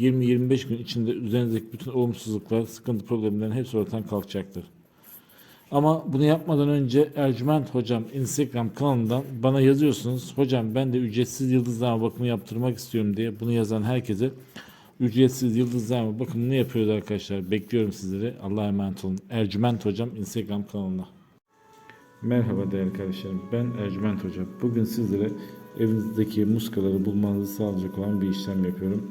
20-25 gün içinde üzerinizdeki bütün olumsuzluklar, sıkıntı problemlerin hepsi ortadan kalkacaktır. Ama bunu yapmadan önce Ercüment Hocam Instagram kanalından bana yazıyorsunuz. Hocam ben de ücretsiz yıldızlama bakımı yaptırmak istiyorum diye bunu yazan herkese ücretsiz yıldızlama bakımını yapıyoruz arkadaşlar. Bekliyorum sizleri. Allah'a emanet olun. Ercüment Hocam Instagram kanalına. Merhaba değerli kardeşlerim. Ben Ercüment Hoca. Bugün sizlere evinizdeki muskaları bulmanızı sağlayacak olan bir işlem yapıyorum.